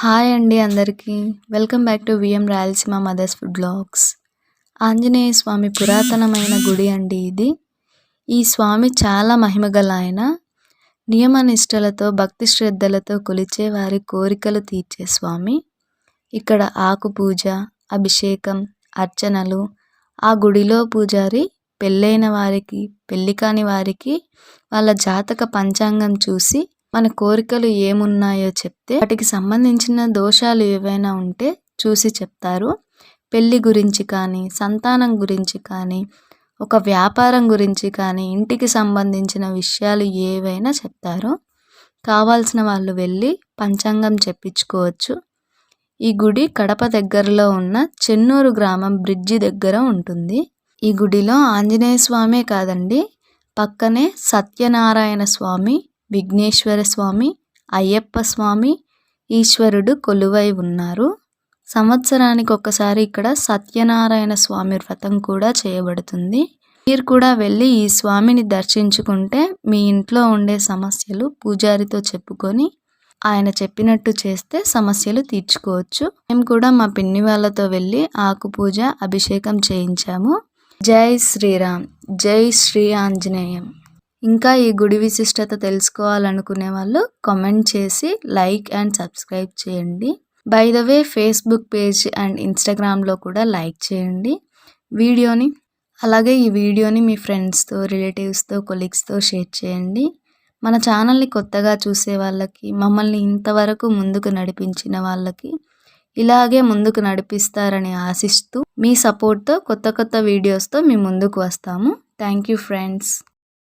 Hi అండి అందరికీ. Welcome back to VM Rayalaseema mothers food vlogs. Anjaneya Swamy పురాతనమైన గుడి అండి ఇది. ఈ స్వామి చాలా మహిమగల ఆయన. నియమ నిష్ఠలతో భక్తి శ్రద్ధలతో కొలిచే వారి కోరికలు తీర్చే స్వామి. ఇక్కడ ఆకు పూజ అభిషేకం అర్చనలు ఆ గుడిలో పూజారి పెళ్ళైన వారికి పెళ్ళి కాని వారికి వాళ్ళ జాతక పంచాంగం చూసి మన కోరికలు ఏమున్నాయో చెప్తే వాటికి సంబంధించిన దోషాలు ఏవైనా ఉంటే చూసి చెప్తారు. పెళ్ళి గురించి కానీ సంతానం గురించి కానీ ఒక వ్యాపారం గురించి కానీ ఇంటికి సంబంధించిన విషయాలు ఏవైనా చెప్తారు. కావాల్సిన వాళ్ళు వెళ్ళి పంచాంగం చెప్పించుకోవచ్చు. ఈ గుడి కడప దగ్గరలో ఉన్న చెన్నూరు గ్రామం బ్రిడ్జి దగ్గర ఉంటుంది. ఈ గుడిలో ఆంజనేయ స్వామే కాదండి పక్కనే సత్యనారాయణ స్వామి విఘ్నేశ్వర స్వామి అయ్యప్ప స్వామి ఈశ్వరుడు కొలువై ఉన్నారు. సంవత్సరానికి ఒకసారి ఇక్కడ సత్యనారాయణ స్వామి వ్రతం కూడా చేయబడుతుంది. మీరు కూడా వెళ్ళి ఈ స్వామిని దర్శించుకుంటే మీ ఇంట్లో ఉండే సమస్యలు పూజారితో చెప్పుకొని ఆయన చెప్పినట్టు చేస్తే సమస్యలు తీర్చుకోవచ్చు. మేము కూడా మా పిన్ని వాళ్ళతో వెళ్ళి ఆకు పూజ అభిషేకం చేయించాము. జై శ్రీరామ్ జై శ్రీ ఆంజనేయం. ఇంకా ఈ గుడి విశిష్టత తెలుసుకోవాలనుకునే వాళ్ళు కామెంట్ చేసి లైక్ అండ్ సబ్స్క్రైబ్ చేయండి. By the way Facebook page and ఇన్స్టాగ్రామ్లో కూడా లైక్ చేయండి. వీడియోని అలాగే ఈ వీడియోని మీ ఫ్రెండ్స్తో రిలేటివ్స్తో కొలీగ్స్తో షేర్ చేయండి. మన ఛానల్ని కొత్తగా చూసే వాళ్ళకి మమ్మల్ని ఇంతవరకు ముందుకు నడిపించిన వాళ్ళకి ఇలాగే ముందుకు నడిపిస్తారని ఆశిస్తూ మీ సపోర్ట్తో కొత్త కొత్త వీడియోస్తో మీ ముందుకు వస్తాము. Thank you friends